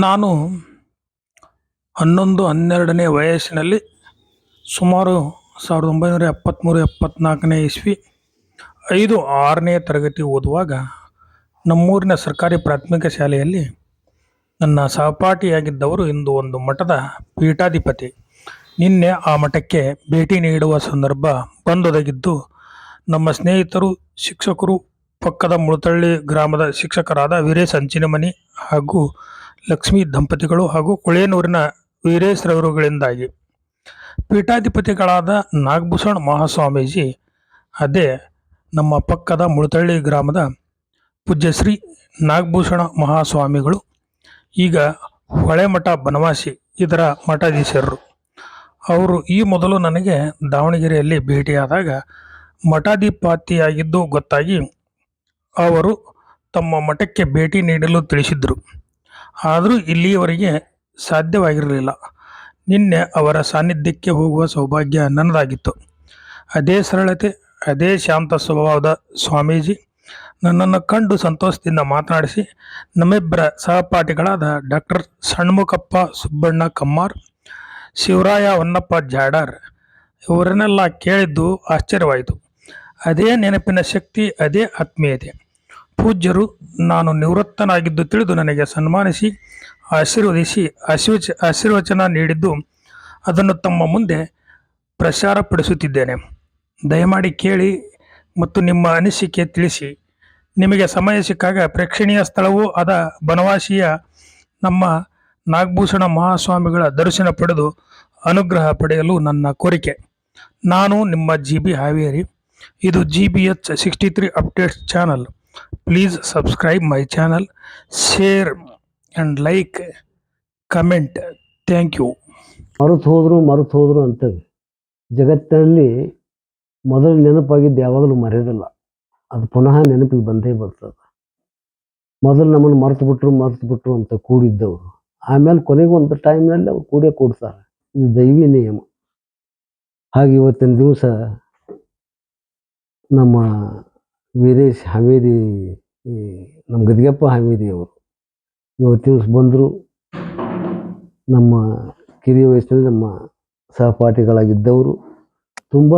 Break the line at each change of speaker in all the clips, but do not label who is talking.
ನಾನು ಹನ್ನೊಂದು, ಹನ್ನೆರಡನೇ ವಯಸ್ಸಿನಲ್ಲಿ ಸುಮಾರು ಸಾವಿರದ ಒಂಬೈನೂರ ಎಪ್ಪತ್ತ್ಮೂರು ಎಪ್ಪತ್ತ್ನಾಲ್ಕನೇ ಇಸ್ವಿ, ಐದು, ಆರನೇ ತರಗತಿ ಓದುವಾಗ ನಮ್ಮೂರಿನ ಸರ್ಕಾರಿ ಪ್ರಾಥಮಿಕ ಶಾಲೆಯಲ್ಲಿ ನನ್ನ ಸಹಪಾಠಿಯಾಗಿದ್ದವರು ಇಂದು ಒಂದು ಮಠದ ಪೀಠಾಧಿಪತಿ. ನಿನ್ನೆ ಆ ಮಠಕ್ಕೆ ಭೇಟಿ ನೀಡುವ ಸಂದರ್ಭ ಬಂದೊದಗಿದ್ದು, ನಮ್ಮ ಸ್ನೇಹಿತರು, ಶಿಕ್ಷಕರು, ಪಕ್ಕದ ಮುಳತಳ್ಳಿ ಗ್ರಾಮದ ಶಿಕ್ಷಕರಾದ ವೀರೇಶ್ ಅಂಚಿನಮನಿ ಹಾಗೂ ಲಕ್ಷ್ಮೀ ದಂಪತಿಗಳು ಹಾಗೂ ಕೊಳೇನೂರಿನ ವೀರೇಶ್ರವರುಗಳಿಂದಾಗಿ ಪೀಠಾಧಿಪತಿಗಳಾದ ನಾಗಭೂಷಣ್ ಮಹಾಸ್ವಾಮೀಜಿ, ಅದೇ ನಮ್ಮ ಪಕ್ಕದ ಮುಳತಳ್ಳಿ ಗ್ರಾಮದ ಪೂಜ್ಯಶ್ರೀ ನಾಗಭೂಷಣ ಮಹಾಸ್ವಾಮಿಗಳು, ಈಗ ಹೊಳೆಮಠ ಬನವಾಸಿ ಇದರ ಮಠಾಧೀಶರು. ಅವರು ಈ ಮೊದಲು ನನಗೆ ದಾವಣಗೆರೆಯಲ್ಲಿ ಭೇಟಿಯಾದಾಗ ಮಠಾಧಿಪತಿಯಾಗಿದ್ದು ಗೊತ್ತಾಗಿ ಅವರು ತಮ್ಮ ಮಠಕ್ಕೆ ಭೇಟಿ ನೀಡಲು ತಿಳಿಸಿದ್ದರು ಆದರೂ ಇಲ್ಲಿಯವರೆಗೆ ಸಾಧ್ಯವಾಗಿರಲಿಲ್ಲ. ನಿನ್ನೆ ಅವರ ಸಾನ್ನಿಧ್ಯಕ್ಕೆ ಹೋಗುವ ಸೌಭಾಗ್ಯ ನನ್ನದಾಗಿತ್ತು. ಅದೇ ಸರಳತೆ, ಅದೇ ಶಾಂತ ಸ್ವಭಾವದ ಸ್ವಾಮೀಜಿ ನನ್ನನ್ನು ಕಂಡು ಸಂತೋಷದಿಂದ ಮಾತನಾಡಿಸಿ, ನಮ್ಮಿಬ್ಬರ ಸಹಪಾಠಿಗಳಾದ ಡಾಕ್ಟರ್ ಸಣ್ಮುಖಪ್ಪ ಸುಬ್ಬಣ್ಣ ಕಮ್ಮಾರ್, ಶಿವರಾಯ ಹೊನ್ನಪ್ಪ ಜಾಡರ್ ಇವರನ್ನೆಲ್ಲ ಕೇಳಿದ್ದು ಆಶ್ಚರ್ಯವಾಯಿತು. ಅದೇ ನೆನಪಿನ ಶಕ್ತಿ, ಅದೇ ಆತ್ಮೀಯತೆ. ಪೂಜ್ಯರು, ನಾನು ನಿವೃತ್ತನಾಗಿದ್ದು ತಿಳಿದು ನನಗೆ ಸನ್ಮಾನಿಸಿ, ಆಶೀರ್ವದಿಸಿ, ಆಶೀರ್ವಚ, ಆಶೀರ್ವಚನ ನೀಡಿದ್ದು ಅದನ್ನು ತಮ್ಮ ಮುಂದೆ ಪ್ರಸಾರಪಡಿಸುತ್ತಿದ್ದೇನೆ. ದಯಮಾಡಿ ಕೇಳಿ ಮತ್ತು ನಿಮ್ಮ ಅನಿಸಿಕೆ ತಿಳಿಸಿ. ನಿಮಗೆ ಸಮಯ ಸಿಕ್ಕಾಗ ಪ್ರೇಕ್ಷಣೀಯ ಸ್ಥಳವೂ ಆದ ಬನವಾಸಿಯ ನಮ್ಮ ನಾಗಭೂಷಣ ಮಹಾಸ್ವಾಮಿಗಳ ದರ್ಶನ ಪಡೆದು ಅನುಗ್ರಹ ಪಡೆಯಲು ನನ್ನ ಕೋರಿಕೆ. ನಾನು ನಿಮ್ಮ ಜಿ ಬಿ ಹಾವೇರಿ. ಇದು G B H sixty three updates channel. Please subscribe my channel share and like comment thank you
ಮರೆತು ಹೋದರು ಮರೆತು ಹೋದರು ಅಂತೇವೆ ಜಗತ್ತಿನಲ್ಲಿ ಮೊದಲು ನೆನಪಾಗಿದ್ದು ಯಾವಾಗಲೂ ಮರೆಯೋದಿಲ್ಲ. ಅದು ಪುನಃ ನೆನಪಿಗೆ ಬಂದೇ ಬರ್ತದೆ. ಮೊದಲು ನಮ್ಮನ್ನು ಮರೆತು ಬಿಟ್ರು ಮರೆತು ಬಿಟ್ರು ಅಂತ ಕೂಡಿದ್ದವರು. ಆಮೇಲೆ ಕೊನೆಗೆ ಒಂದು ಟೈಮ್ನಲ್ಲಿ ಅವ್ರು ಕೂಡೇ ಕೂಡ್ತಾರೆ. ಇದು ದೈವಿ ನಿಯಮ. ಹಾಗೆ ಇವತ್ತಿನ ದಿವಸ ನಮ್ಮ ವೀರೇಶ್ ಹಾವೇರಿ, ಈ ನಮ್ಮ ಗದಿಗೆಪ್ಪ ಹಾವೇರಿ ಅವರು. ಇವತ್ತಿನ ಬಂದರು ನಮ್ಮ ಕಿರಿಯ ವಯಸ್ಸಿನಲ್ಲಿ ನಮ್ಮ ಸಹಪಾಠಿಗಳಾಗಿದ್ದವರು. ತುಂಬ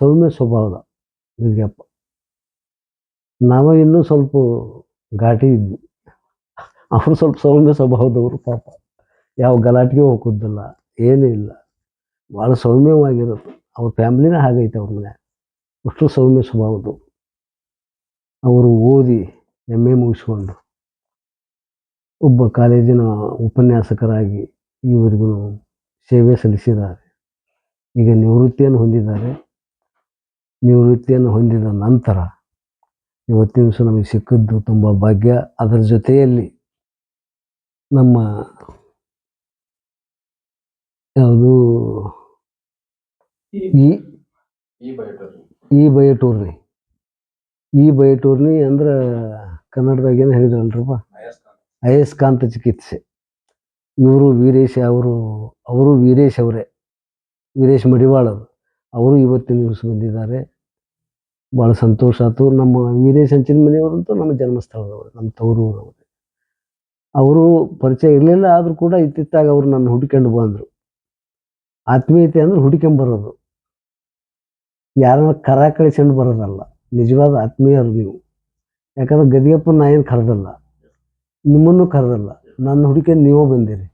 ಸೌಮ್ಯ ಸ್ವಭಾವದ ಗದಿಗೆಪ್ಪ. ನಾವು ಇನ್ನೂ ಸ್ವಲ್ಪ ಘಾಟಿ ಇದ್ವಿ. ಅವರು ಸ್ವಲ್ಪ ಸೌಮ್ಯ ಸ್ವಭಾವದವರು ಪಾಪ. ಯಾವ ಗಲಾಟೆಗೆ ಹೋಗೋದಿಲ್ಲ, ಏನೂ ಇಲ್ಲ. ಭಾಳ ಸೌಮ್ಯವಾಗಿರೋದು. ಅವ್ರ ಫ್ಯಾಮ್ಲಿನೇ ಹಾಗೈತೆ ಅವ್ರ ಮನೆ. ಅಷ್ಟು ಸೌಮ್ಯ ಸ್ವಭಾವದವರು ಅವರು ಓದಿ ಎಂ ಎ ಮುಗಿಸ್ಕೊಂಡು ಒಬ್ಬ ಕಾಲೇಜಿನ ಉಪನ್ಯಾಸಕರಾಗಿ ಈವರೆಗೂ ಸೇವೆ ಸಲ್ಲಿಸಿದ್ದಾರೆ. ಈಗ ನಿವೃತ್ತಿಯನ್ನು ಹೊಂದಿದ್ದಾರೆ. ನಿವೃತ್ತಿಯನ್ನು ಹೊಂದಿದ ನಂತರ ಇವತ್ತಿನ ದಿವಸ ನಮಗೆ ಸಿಕ್ಕಿದ್ದು ತುಂಬ ಭಾಗ್ಯ. ಅದರ ಜೊತೆಯಲ್ಲಿ ನಮ್ಮ ಯಾವುದು ಈ ಈ ಬಯೋಟೂರ್ನಿ ಈ ಬಯೋಟೂರ್ನಿ ಅಂದ್ರೆ ಕನ್ನಡದಾಗ ಏನು ಹೇಳಿದ್ರಲ್ರಪ್ಪ? ಅಯಸ್ಕಾಂತ ಚಿಕಿತ್ಸೆ. ಇವರು ವೀರೇಶ್ ಅವರು ಅವರು ವೀರೇಶ್ ಅವರೇ. ವೀರೇಶ್ ಮಡಿವಾಳರು ಅವರು. ಇವತ್ತಿನ ದಿವಸ ಬಂದಿದ್ದಾರೆ. ಭಾಳ ಸಂತೋಷ ಆಯಿತು ನಮ್ಮ ವೀರೇಶ್ ಹಂಚಿನ ಮನೆಯವರಂತೂ ನಮ್ಮ ಜನ್ಮಸ್ಥಳದವರು, ನಮ್ಮ ತವರೂರವರು. ಅವರು ಪರಿಚಯ ಇರಲಿಲ್ಲ, ಆದರೂ ಕೂಡ ಇತ್ತಿತ್ತಾಗ ಅವರು ನನ್ನ ಹುಡ್ಕೊಂಡು ಬಂದರು. ಆತ್ಮೀಯತೆ ಅಂದ್ರೆ ಹುಡ್ಕೊಂಬರೋದು. ಯಾರನ್ನ ಕರ ಕಳಿಸ್ಕೊಂಡು ಬರೋದಲ್ಲ. ನಿಜವಾದ ಆತ್ಮೀಯರು ನೀವು. ಯಾಕಂದ್ರೆ ಗದಿಯಪ್ಪ ನಾ ಏನು ಕರೆದಲ್ಲ. ನಿಮ್ಮನ್ನು ಕರೆದಲ್ಲ. ನನ್ನ ಹುಡುಕೊಂಡು ನೀವೇ ಬಂದಿರಿ.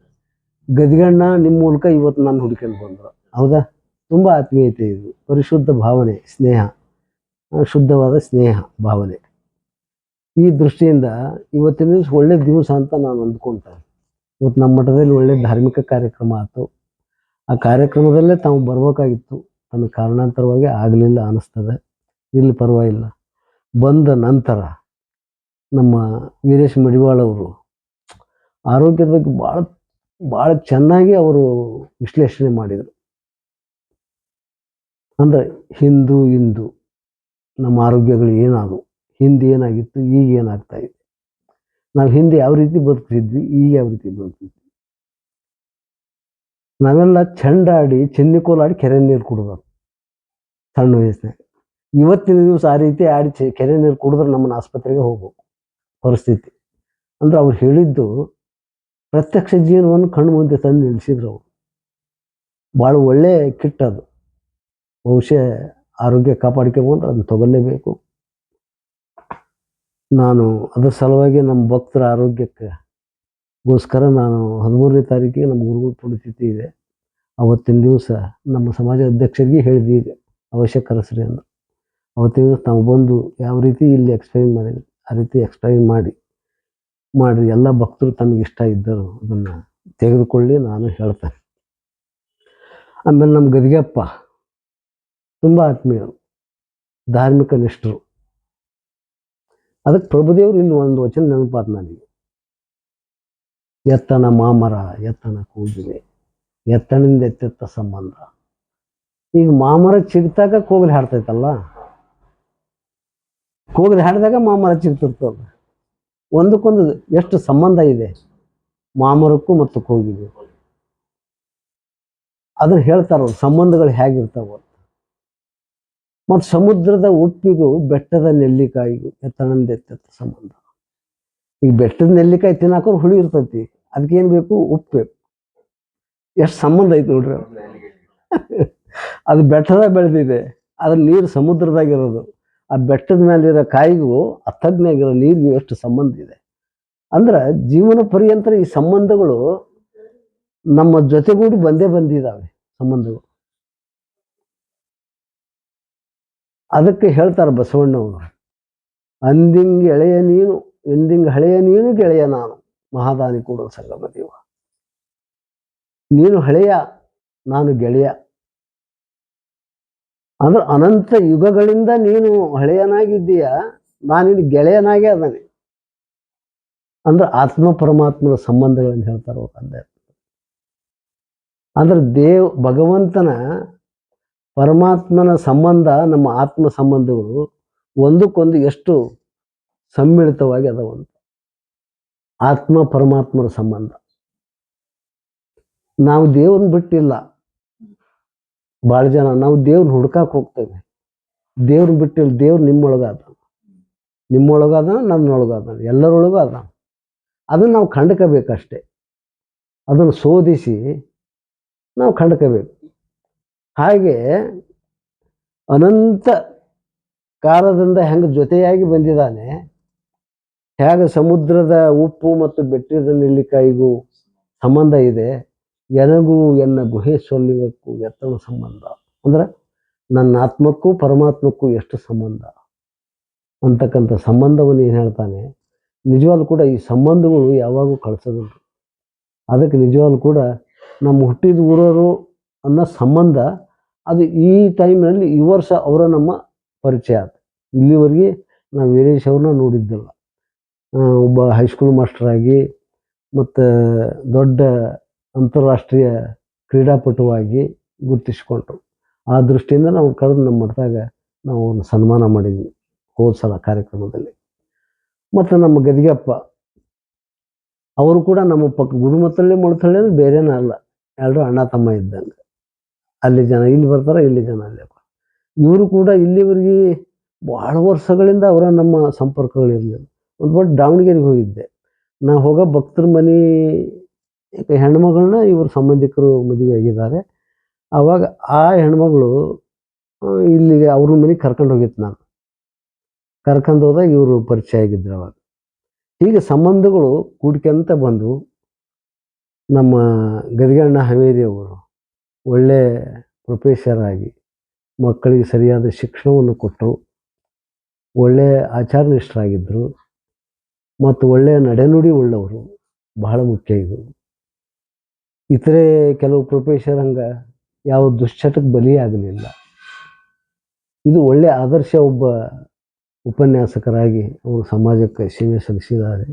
ಗದಿಗಣ್ಣ ನಿಮ್ಮ ಮೂಲಕ ಇವತ್ತು ನನ್ನ ಹುಡುಕೊಂಡು ಬಂದರು. ಹೌದಾ? ತುಂಬ ಆತ್ಮೀಯತೆ ಇದು. ಪರಿಶುದ್ಧ ಭಾವನೆ, ಸ್ನೇಹ. ಶುದ್ಧವಾದ ಸ್ನೇಹ, ಭಾವನೆ. ಈ ದೃಷ್ಟಿಯಿಂದ ಇವತ್ತಿನ ದಿವಸ ಒಳ್ಳೆ ದಿವಸ ಅಂತ ನಾನು ಅಂದ್ಕೊಳ್ತೇನೆ ಇವತ್ತು ನಮ್ಮ ಮಠದಲ್ಲಿ ಒಳ್ಳೆ ಧಾರ್ಮಿಕ ಕಾರ್ಯಕ್ರಮ ಆಯಿತು ಆ ಕಾರ್ಯಕ್ರಮದಲ್ಲೇ ತಾವು ಬರಬೇಕಾಗಿತ್ತು. ತನ್ನ ಕಾರಣಾಂತರವಾಗಿ ಆಗಲಿಲ್ಲ ಅನ್ನಿಸ್ತದೆ. ಇಲ್ಲಿ ಪರವಾಗಿಲ್ಲ. ಬಂದ ನಂತರ ನಮ್ಮ ವೀರೇಶ್ ಮಡಿವಾಳ್ ಅವರು ಆರೋಗ್ಯದ ಬಗ್ಗೆ ಭಾಳ ಭಾಳ ಚೆನ್ನಾಗಿ ಅವರು ವಿಶ್ಲೇಷಣೆ ಮಾಡಿದರು. ಅಂದರೆ ಹಿಂದೂ ಇಂದು ನಮ್ಮ ಆರೋಗ್ಯಗಳು ಏನಾದವು, ಹಿಂದೆ ಏನಾಗಿತ್ತು, ಈಗ ಏನಾಗ್ತಾ ಇದೆ. ನಾವು ಹಿಂದೆ ಯಾವ ರೀತಿ ಬದುಕ್ತಿದ್ವಿ, ಈಗ ಯಾವ ರೀತಿ ಬದುಕ್ತಿದ್ವಿ. ನಾವೆಲ್ಲ ಚಂಡಾಡಿ, ಚೆನ್ನಿಕೋಲಾಡಿ ಕೆರೆ ನೀರು ಕುಡಿದವು ಸಣ್ಣ ವಯಸ್ಸಿನಾಗ. ಇವತ್ತಿನ ದಿವಸ ಆ ರೀತಿ ಆಡಿ ಕೆರೆ ನೀರು ಕುಡಿದ್ರೆ ನಮ್ಮನ್ನು ಆಸ್ಪತ್ರೆಗೆ ಹೋಗ್ಬೇಕು ಪರಿಸ್ಥಿತಿ. ಅಂದ್ರೆ ಅವ್ರು ಹೇಳಿದ್ದು ಪ್ರತ್ಯಕ್ಷ ಜೀವನವನ್ನು ಕಣ್ಣು ಮುಂದೆ ತಂದು ನಿಲ್ಲಿಸಿದ್ರು ಅವರು. ಭಾಳ ಒಳ್ಳೆ ಕಿಟ್ ಅದು. ಬಹುಶಃ ಆರೋಗ್ಯ ಕಾಪಾಡ್ಕೊಬಂದ್ರೆ ಅದನ್ನು ತಗೊಳ್ಳೇಬೇಕು. ನಾನು ಅದ್ರ ಸಲುವಾಗಿ ನಮ್ಮ ಭಕ್ತರ ಆರೋಗ್ಯಕ್ಕೆ ಗೋಸ್ಕರ ನಾನು ಹದಿಮೂರನೇ ತಾರೀಕಿಗೆ ನಮ್ಮ ಗುರುಗಳು ಪುಣ್ಯತಿಥಿ ಇದೆ. ಅವತ್ತಿನ ದಿವಸ ನಮ್ಮ ಸಮಾಜ ಅಧ್ಯಕ್ಷರಿಗೆ ಹೇಳಿದ್ದೀವಿ ಅವಶ್ಯ ಕರೆಸ್ರಿ ಅವತ್ತಿನ ತಾವು ಬಂದು ಯಾವ ರೀತಿ ಇಲ್ಲಿ ಎಕ್ಸ್ಪ್ಲೈನ್ ಮಾಡಿದ್ರು ಆ ರೀತಿ ಎಕ್ಸ್ಪ್ಲೈನ್ ಮಾಡಿ ಮಾಡಿರಿ ಎಲ್ಲ ಭಕ್ತರು ತಮಗೆ ಇಷ್ಟ ಇದ್ದರು, ಅದನ್ನು ತೆಗೆದುಕೊಳ್ಳಿ, ನಾನು ಹೇಳ್ತೇನೆ. ಆಮೇಲೆ ನಮ್ಮ ಗದಿಗೆಪ್ಪ ತುಂಬ ಆತ್ಮೀಯರು, ಧಾರ್ಮಿಕ ನಿಷ್ಠರು. ಅದಕ್ಕೆ ಪ್ರಭುದೇವರು ಇಲ್ಲಿ ಒಂದು ವಚನ ನೆನಪಾದ ನನಗೆ. ಎತ್ತನ ಮಾಮರ ಎತ್ತನ ಕೂಗಿಲೆ ಎತ್ತನಿಂದ ಎತ್ತೆತ್ತ ಸಂಬಂಧ. ಈಗ ಮಾಮರ ಚಿಗ್ತಾಗ ಕೋಗಿಲೆ ಹಾಡ್ತೈತಲ್ಲ? ಕೋಗಿಲೆ ಹಾಡಿದಾಗ ಮಾಮರ ಚಿಗ್ತಿರ್ತದ ಒಂದಕ್ಕೊಂದು ಎಷ್ಟು ಸಂಬಂಧ ಇದೆ, ಮಾಮರಕ್ಕೂ ಮತ್ತು ಕೋಗಿಲೆ ಅದನ್ನ ಹೇಳ್ತಾರ ಸಂಬಂಧಗಳು ಹೇಗಿರ್ತಾವ ಮತ್ತು ಸಮುದ್ರದ ಉಪ್ಪಿಗೂ ಬೆಟ್ಟದ ನೆಲ್ಲಿಕಾಯಿಗೂ ಎತ್ತನಂದ ಎತ್ತೆತ್ತ ಸಂಬಂಧ. ಈಗ ಬೆಟ್ಟದ ನೆಲ್ಲಿಕಾಯಿ ತಿನ್ನಾಕೋರು ಹುಳಿ ಇರ್ತೈತಿ ಏನು ಬೇಕು? ಉಪ್ಪು. ಬೇಕು ಎಷ್ಟು ಸಂಬಂಧ ಐತಿ ನೋಡ್ರಿ. ಅದು ಬೆಟ್ಟದಾಗ ಬೆಳೆದಿದೆ ಅದ್ರ ನೀರು ಸಮುದ್ರದಾಗಿರೋದು ಆ ಬೆಟ್ಟದ ಮೇಲಿರೋ ಕಾಯಿಗೂ ಅತ್ತಜ್ಞಾಗಿರೋ ನೀರಿಗೂ ಎಷ್ಟು ಸಂಬಂಧ ಇದೆ? ಅಂದ್ರೆ ಜೀವನ ಪರ್ಯಂತರ ಈ ಸಂಬಂಧಗಳು ನಮ್ಮ ಜೊತೆಗೂಡಿ ಬಂದೇ ಬಂದಿದ್ದಾವೆ ಸಂಬಂಧಗಳು. ಅದಕ್ಕೆ ಹೇಳ್ತಾರೆ ಬಸವಣ್ಣವರು ಅಂದಿಂಗ್ ಎಳೆಯ ನೀನು, ಎಂದಿಂಗ್ ಹಳೆಯ ನೀನು ಗೆಳೆಯ ನಾನು, ಮಹಾದಾನಿ ಕೂಡ ಸಂಗಮ ದೇವ. ನೀನು ಹಳೆಯ, ನಾನು ಗೆಳೆಯ. ಅಂದ್ರೆ ಅನಂತ ಯುಗಗಳಿಂದ ನೀನು ಹಳೆಯನಾಗಿದ್ದೀಯ ನಾನಿನ್ ಗೆಳೆಯನಾಗೇ ಅದಾನೆ. ಅಂದ್ರೆ ಆತ್ಮ ಪರಮಾತ್ಮರ ಸಂಬಂಧಗಳನ್ನು ಹೇಳ್ತಾರೆ ತಂದೆ ಅಂದ್ರೆ ದೇವ್, ಭಗವಂತನ ಪರಮಾತ್ಮನ ಸಂಬಂಧ, ನಮ್ಮ ಆತ್ಮ ಸಂಬಂಧಗಳು ಒಂದಕ್ಕೊಂದು ಎಷ್ಟು ಸಮ್ಮಿಳಿತವಾಗಿ ಅದಾವಂತ. ಆತ್ಮ ಪರಮಾತ್ಮರ ಸಂಬಂಧ. ನಾವು ದೇವ್ರನ್ನ ಬಿಟ್ಟಿಲ್ಲ. ಭಾಳ ಜನ ನಾವು ದೇವ್ರನ್ನ ಹುಡ್ಕಕ್ಕೆ ಹೋಗ್ತೇವೆ. ದೇವ್ರನ್ನ ಬಿಟ್ಟಿಲ್ಲ ದೇವ್ರು ನಿಮ್ಮೊಳಗಾದ. ನಿಮ್ಮೊಳಗಾದ, ನನ್ನೊಳಗಾದ ಎಲ್ಲರೊಳಗೂ ಅದ ಅದನ್ನು ನಾವು ಕಂಡ್ಕೋಬೇಕಷ್ಟೆ ಅದನ್ನು ಶೋಧಿಸಿ ನಾವು ಕಂಡ್ಕೋಬೇಕು ಹಾಗೆ ಅನಂತ ಕಾಲದಿಂದ ಹೆಂಗೆ ಜೊತೆಯಾಗಿ ಬಂದಿದ್ದಾನೆ, ಹೇಗೆ ಸಮುದ್ರದ ಉಪ್ಪು ಮತ್ತು ಬೆಟ್ಟದ ನೆಲ್ಲಿಕಾಯಿಗೂ ಸಂಬಂಧ ಇದೆ ಎನಗೂ ಎನ್ನ ಗುಹೆ ಸೊಲ್ಲಿಗಕ್ಕೂ ಎತ್ತನ ಸಂಬಂಧ. ಅಂದ್ರೆ ನನ್ನ ಆತ್ಮಕ್ಕೂ ಪರಮಾತ್ಮಕ್ಕೂ ಎಷ್ಟು ಸಂಬಂಧ? ಅಂತಕ್ಕಂಥ ಸಂಬಂಧವನ್ನು ಏನು ಹೇಳ್ತಾನೆ, ನಿಜವಾಗ್ಲೂ ಕೂಡ ಈ ಸಂಬಂಧಗಳು ಯಾವಾಗೂ ಕಳ್ಸೋದಿಲ್ಲ. ಅದಕ್ಕೆ ನಿಜವಾಗ್ಲೂ ಕೂಡ ನಮ್ಮ ಹುಟ್ಟಿದ ಊರವರು ಅನ್ನೋ ಸಂಬಂಧ, ಅದು ಈ ಟೈಮ್ನಲ್ಲಿ ಈ ವರ್ಷ ಅವರ ನಮ್ಮ ಪರಿಚಯ ಆಯ್ತು ಇಲ್ಲಿವರೆಗೆ ನಾವು ವೀರೇಶ್ ಅವ್ರನ್ನ ನೋಡಿದ್ದಿಲ್ಲ. ಒಬ್ಬ ಹೈಸ್ಕೂಲ್ ಮಾಸ್ಟರಾಗಿ ಮತ್ತು ದೊಡ್ಡ ಅಂತಾರಾಷ್ಟ್ರೀಯ ಕ್ರೀಡಾಪಟುವಾಗಿ ಗುರುತಿಸಿಕೊಂಡ್ರು. ಆ ದೃಷ್ಟಿಯಿಂದ ನಾವು ಕರೆದು ನಮ್ಮ ಮಠದಾಗ ನಾವು ಅವ್ರನ್ನ ಸನ್ಮಾನ ಮಾಡಿದ್ವಿ ಹೋದ ಸಲ ಕಾರ್ಯಕ್ರಮದಲ್ಲಿ. ಮತ್ತು ನಮ್ಮ ಗದಿಗಪ್ಪ ಅವರು ಕೂಡ ನಮ್ಮ ಪಕ್ಕ ಗುರುಮತ್ತಳ್ಳಿ ಮೊಳತಳ್ಳಿ ಅಂದ್ರೆ ಬೇರೇನೂ ಅಲ್ಲ. ಎಲ್ಲರೂ ಅಣ್ಣ, ತಮ್ಮ ಇದ್ದಂಗೆ. ಅಲ್ಲಿ ಜನ ಇಲ್ಲಿ ಬರ್ತಾರೆ, ಇಲ್ಲಿ ಜನ ಅಲ್ಲಿ ಇವರು ಕೂಡ ಇಲ್ಲಿವರೆಗೆ ಭಾಳ ವರ್ಷಗಳಿಂದ ಅವರ ನಮ್ಮ ಸಂಪರ್ಕಗಳಿರಲಿಲ್ಲ ಒಂದು ಬಟ್ ದಾವಣಗೆರೆಗೆ ಹೋಗಿದ್ದೆ. ನಾ ಹೋಗೋ ಭಕ್ತರ ಮನೆ ಹೆಣ್ಮಗಳನ್ನ ಇವರು ಸಂಬಂಧಿಕರು ಮದುವೆ ಆಗಿದ್ದಾರೆ. ಆವಾಗ ಆ ಹೆಣ್ಮಗಳು ಇಲ್ಲಿಗೆ ಅವ್ರ ಮನೆಗೆ ಕರ್ಕೊಂಡು ಹೋಗಿತ್ತು ನಾನು. ಕರ್ಕೊಂಡು ಹೋದಾಗ ಇವರು ಪರಿಚಯ ಆಗಿದ್ರು ಅವಾಗ. ಹೀಗೆ ಸಂಬಂಧಗಳು ಕೂಡ್ಕೊಂತ ಬಂದು ನಮ್ಮ ಗದಿಗಣ್ಣ ಹವೇರಿಯವರು ಒಳ್ಳೆ ಪ್ರೊಫೆಸರ್ ಆಗಿ ಮಕ್ಕಳಿಗೆ ಸರಿಯಾದ ಶಿಕ್ಷಣವನ್ನು ಕೊಟ್ಟರು. ಒಳ್ಳೆಯ ಆಚಾರನಿಷ್ಠರಾಗಿದ್ದರು ಮತ್ತು ಒಳ್ಳೆಯ ನಡೆನುಡಿ ಉಳ್ಳವರು. ಬಹಳ ಮುಖ್ಯ ಇದು ಇತರೆ ಕೆಲವು ಪ್ರೊಫೆಸರ್ ಹಂಗೆ ಯಾವ ದುಶ್ಚಟಕ್ಕೆ ಬಲಿಯಾಗಲಿಲ್ಲ. ಇದು ಒಳ್ಳೆಯ ಆದರ್ಶ ಒಬ್ಬ ಉಪನ್ಯಾಸಕರಾಗಿ ಅವರು ಸಮಾಜಕ್ಕೆ ಸೇವೆ ಸಲ್ಲಿಸಿದ್ದಾರೆ.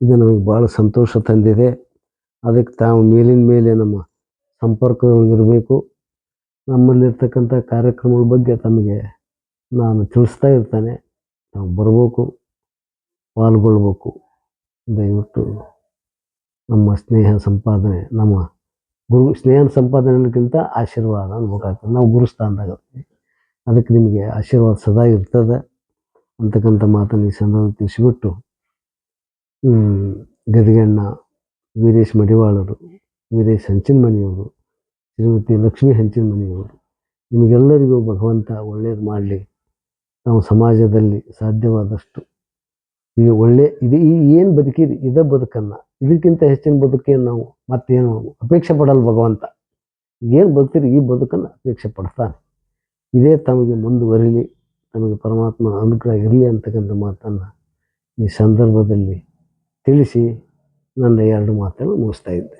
ಇದು ನಮಗೆ ಭಾಳ ಸಂತೋಷ ತಂದಿದೆ. ಅದಕ್ಕೆ ತಾವು ಮೇಲಿನ ಮೇಲೆ ನಮ್ಮ ಸಂಪರ್ಕದೊಳಗಿರಬೇಕು ನಮ್ಮಲ್ಲಿರ್ತಕ್ಕಂಥ ಕಾರ್ಯಕ್ರಮಗಳ ಬಗ್ಗೆ ತಮಗೆ ನಾನು ತಿಳಿಸ್ತಾ ಇರ್ತಾನೆ. ನಾವು ಬರಬೇಕು, ಪಾಲ್ಗೊಳ್ಬೇಕು. ದಯವಿಟ್ಟು ನಮ್ಮ ಸ್ನೇಹ ಸಂಪಾದನೆ, ನಮ್ಮ ಗುರು, ಸ್ನೇಹ ಸಂಪಾದನೆಗಿಂತ ಆಶೀರ್ವಾದ ಅನ್ಬೇಕಾಗ್ತದೆ ನಾವು ಗುರುಸ್ಥಾನದಾಗ ಅದಕ್ಕೆ ನಿಮಗೆ ಆಶೀರ್ವಾದ ಸದಾ ಇರ್ತದೆ. ಅಂತಕ್ಕಂಥ ಮಾತನ್ನು ಈ ಸಂದರ್ಭ ತಿಳಿಸಿಬಿಟ್ಟು ಗದಗಣ್ಣ, ವೀರೇಶ್ ಮಡಿವಾಳರು, ವೀರೇಶ್ ಹಂಚಿನ ಮನೆಯವರು ಶ್ರೀಮತಿ ಲಕ್ಷ್ಮೀ ಹಂಚಿನಮನಿಯವರು, ನಿಮಗೆಲ್ಲರಿಗೂ ಭಗವಂತ ಒಳ್ಳೆಯದು ಮಾಡಲಿ. ನಾವು ಸಮಾಜದಲ್ಲಿ ಸಾಧ್ಯವಾದಷ್ಟು ಈಗ ಒಳ್ಳೆ ಇದು ಈ ಏನು ಬದುಕಿರಿ ಇದೇ ಬದುಕನ್ನು, ಇದಕ್ಕಿಂತ ಹೆಚ್ಚಿನ ಬದುಕೇನು ನಾವು? ಮತ್ತೇನು ಅಪೇಕ್ಷೆ ಪಡಲ್ಲ ಭಗವಂತ. ಏನು ಬದುಕ್ತೀರಿ, ಈ ಬದುಕನ್ನು ಅಪೇಕ್ಷೆ ಪಡ್ತಾನೆ. ಇದೇ ತಮಗೆ ಮುಂದುವರಿಲಿ, ತಮಗೆ ಪರಮಾತ್ಮ ಅನುಗ್ರಹ ಇರಲಿ ಅಂತಕ್ಕಂಥ ಮಾತನ್ನು ಈ ಸಂದರ್ಭದಲ್ಲಿ ತಿಳಿಸಿ ನನ್ನ ಎರಡು ಮಾತನ್ನು ಮುಗಿಸ್ತಾ ಇದ್ದೆ